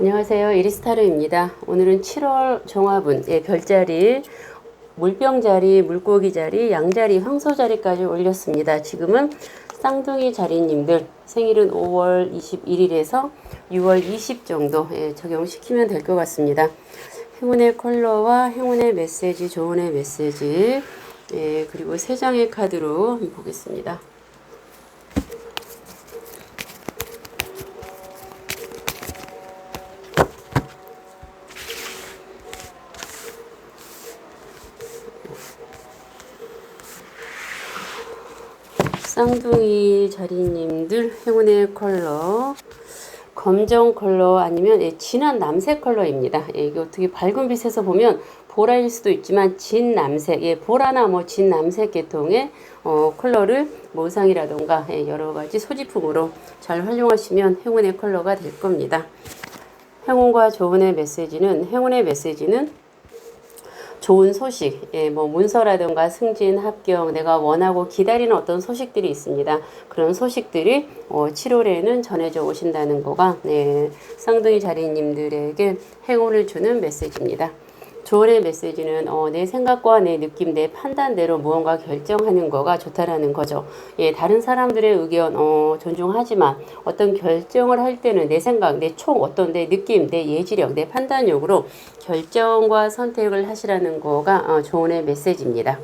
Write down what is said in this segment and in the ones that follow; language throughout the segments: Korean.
안녕하세요. 이리스타르입니다. 오늘은 7월 종합운, 예, 별자리, 물병 자리, 물고기 자리, 양 자리, 황소 자리까지 올렸습니다. 지금은 쌍둥이 자리님들 생일은 5월 21일에서 6월 20 정도 예, 적용시키면 될 것 같습니다. 행운의 컬러와 행운의 메시지, 조언의 메시지, 예, 그리고 세 장의 카드로 보겠습니다. 쌍둥이 자리님들 행운의 컬러 검정 컬러 아니면 예, 진한 남색 컬러입니다. 예, 이게 어떻게 밝은 빛에서 보면 보라일 수도 있지만 진 남색, 예, 보라나 뭐 진 남색 계통의 어, 컬러를 모상이라던가 예, 여러 가지 소지품으로 잘 활용하시면 행운의 컬러가 될 겁니다. 행운과 조운의 메시지는 행운의 메시지는 좋은 소식, 예, 뭐 문서라든가 승진, 합격, 내가 원하고 기다리는 어떤 소식들이 있습니다. 그런 소식들이 어, 7월에는 전해져 오신다는 거가 네, 쌍둥이 자리님들에게 행운을 주는 메시지입니다. 조언의 메시지는 어, 내 생각과 내 느낌, 내 판단대로 무언가 결정하는 거가 좋다라는 거죠. 예, 다른 사람들의 의견 어, 존중하지만 어떤 결정을 할 때는 내 생각, 내 총 어떤 내 느낌, 내 예지력, 내 판단력으로 결정과 선택을 하시라는 거가 어, 조언의 메시지입니다.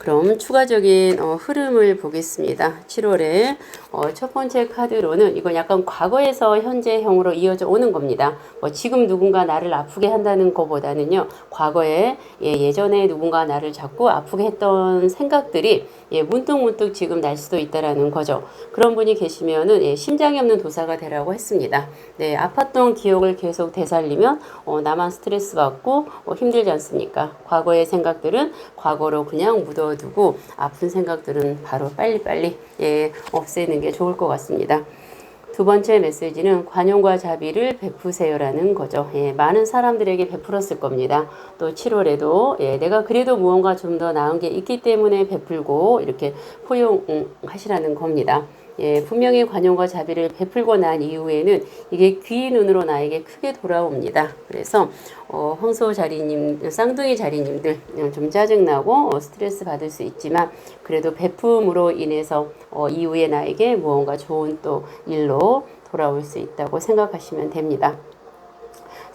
그럼 추가적인 어, 흐름을 보겠습니다. 7월에 어, 첫 번째 카드로는 이건 약간 과거에서 현재형으로 이어져 오는 겁니다. 뭐 지금 누군가 나를 아프게 한다는 것보다는요. 과거에 예, 전에 누군가 나를 자꾸 아프게 했던 생각들이 예, 문득문득 지금 날 수도 있다라는 거죠. 그런 분이 계시면은 예, 심장이 없는 도사가 되라고 했습니다. 네, 아팠던 기억을 계속 되살리면 어, 나만 스트레스 받고 어, 힘들지 않습니까? 과거의 생각들은 과거로 그냥 묻어 두고 아픈 생각들은 바로 빨리빨리 예, 없애는 게 좋을 것 같습니다. 두 번째 메시지는 관용과 자비를 베푸세요라는 거죠. 예, 많은 사람들에게 베풀었을 겁니다. 또 7월에도 예, 내가 그래도 무언가 좀 더 나은 게 있기 때문에 베풀고 이렇게 포용하시라는 겁니다. 예, 분명히 관용과 자비를 베풀고 난 이후에는 이게 귀의 눈으로 나에게 크게 돌아옵니다. 그래서 어, 황소 자리님, 쌍둥이 자리님들 어, 좀 짜증나고 어, 스트레스 받을 수 있지만 그래도 베품으로 인해서 어, 이후에 나에게 무언가 좋은 또 일로 돌아올 수 있다고 생각하시면 됩니다.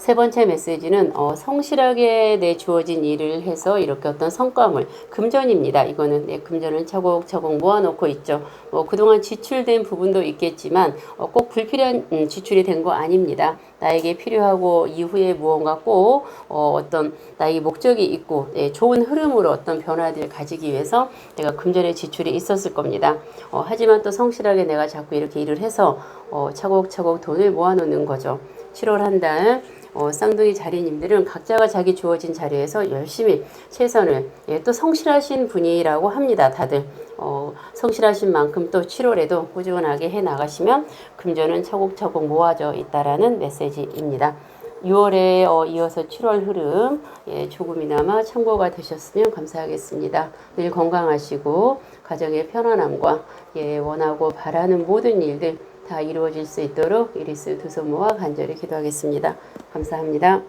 세 번째 메시지는 어, 성실하게 내 주어진 일을 해서 이렇게 어떤 성과물 금전입니다. 이거는 네, 금전을 차곡차곡 모아놓고 있죠. 뭐 그동안 지출된 부분도 있겠지만 어, 꼭 불필요한 음, 지출이 된 거 아닙니다. 나에게 필요하고 이후에 무언가 꼭 어, 떤 나에게 목적이 있고 네, 좋은 흐름으로 어떤 변화들을 가지기 위해서 내가 금전의 지출이 있었을 겁니다. 어, 하지만 또 성실하게 내가 자꾸 이렇게 일을 해서 어, 차곡차곡 돈을 모아놓는 거죠. 7월 한 달 어, 쌍둥이 자리님들은 각자가 자기 주어진 자리에서 열심히 최선을 예, 또 성실하신 분이라고 합니다. 다들 어, 성실하신 만큼 또 7월에도 꾸준하게 해 나가시면 금전은 차곡차곡 모아져 있다라는 메시지입니다. 6월에 어, 이어서 7월 흐름 예, 조금이나마 참고가 되셨으면 감사하겠습니다. 늘 건강하시고 가정의 편안함과 예, 원하고 바라는 모든 일들 다 이루어질 수 있도록 이리스 두 손 모아 간절히 기도하겠습니다. 감사합니다.